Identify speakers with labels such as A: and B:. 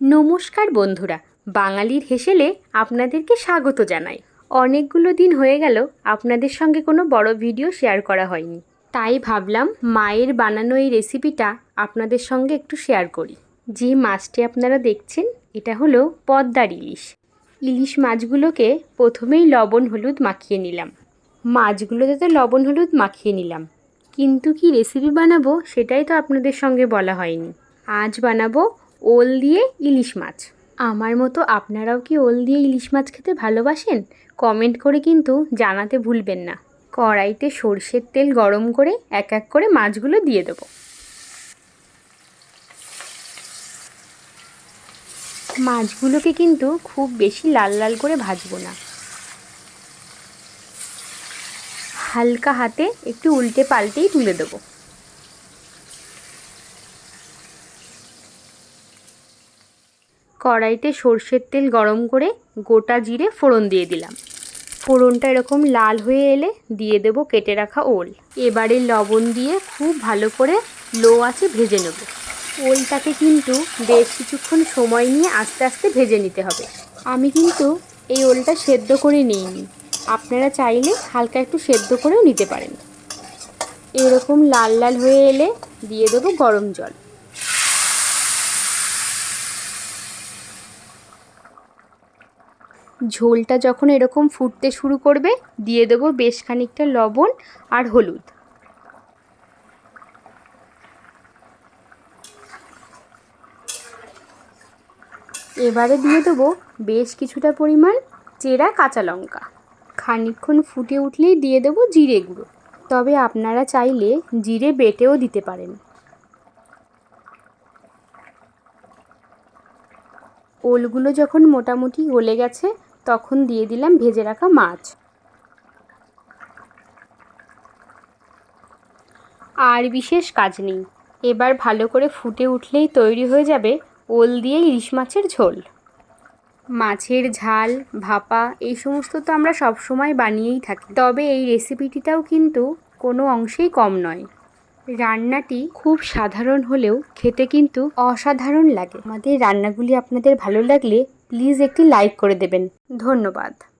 A: নমস্কার বন্ধুরা, বাঙালির হেসেলে আপনাদেরকে স্বাগত জানাই। অনেকগুলো দিন হয়ে গেল, আপনাদের সঙ্গে কোনো বড় ভিডিও শেয়ার করা হয়নি। তাই ভাবলাম মায়ের বানানো এই রেসিপিটা আপনাদের সঙ্গে একটু শেয়ার করি। যে মাছটি আপনারা দেখছেন, এটা হলো পদ্মার ইলিশ। ইলিশ মাছগুলোকে প্রথমেই লবণ হলুদ মাখিয়ে নিলাম। মাছগুলোতে তো লবণ হলুদ মাখিয়ে নিলাম। কিন্তু কি রেসিপি বানাবো সেটাই তো আপনাদের সঙ্গে বলা হয়নি। আজ বানাবো ওল দিয়ে ইলিশ মাছ। আমার মতো আপনারাও কি ওল দিয়ে ইলিশ মাছ খেতে ভালোবাসেন? কমেন্ট করে কিন্তু জানাতে ভুলবেন না। কড়াইতে সর্ষের তেল গরম করে এক এক করে মাছগুলো দিয়ে দেবো। মাছগুলোকে কিন্তু খুব বেশি লাল লাল করে ভাজবো না। হালকা হাতে একটু উল্টে পাল্টেই তুলে দেবো। কড়াইতে সর্ষের তেল গরম করে গোটা জিরে ফোড়ন দিয়ে দিলাম। ফোড়নটা এরকম লাল হয়ে এলে দিয়ে দেব কেটে রাখা ওল। এবারে লবণ দিয়ে খুব ভালো করে লো আছে ভেজে নেব। ওলটাকে কিন্তু বেশ কিছুক্ষণ সময় নিয়ে আস্তে আস্তে ভেজে নিতে হবে। আমি কিন্তু এই ওলটা সেদ্ধ করে নিইনি। আপনারা চাইলে হালকা একটু সেদ্ধ করেও নিতে পারেন। এরকম লাল লাল হয়ে এলে দিয়ে দেবো গরম জল। ঝোলটা যখন এরকম ফুটতে শুরু করবে, দিয়ে দেবো বেশ খানিকটা লবণ আর হলুদ। এবারে দিয়ে দেবো বেশ কিছুটা পরিমাণ চেরা কাঁচা লঙ্কা। খানিকক্ষণ ফুটে উঠলেই দিয়ে দেবো জিরে গুঁড়ো। তবে আপনারা চাইলে জিরে বেটেও দিতে পারেন। ওলগুলো যখন মোটামুটি গলে গেছে তখন দিয়ে দিলাম ভেজে রাখা মাছ। আর বিশেষ কাজ নেই। এবার ভালো করে ফুটে উঠলেই তৈরি হয়ে যাবে ওল দিয়ে ইলিশ মাছের ঝোল। মাছের ঝাল, ভাপা, এই সমস্ত তো আমরা সবসময় বানিয়েই থাকি। তবে এই রেসিপিটিটাও কিন্তু কোনো অংশেই কম নয়। রান্নাটি খুব সাধারণ হলেও খেতে কিন্তু অসাধারণ লাগে। আমাদের রান্নাগুলি আপনাদের ভালো লাগলে প্লিজ একটি লাইক করে দেবেন। ধন্যবাদ।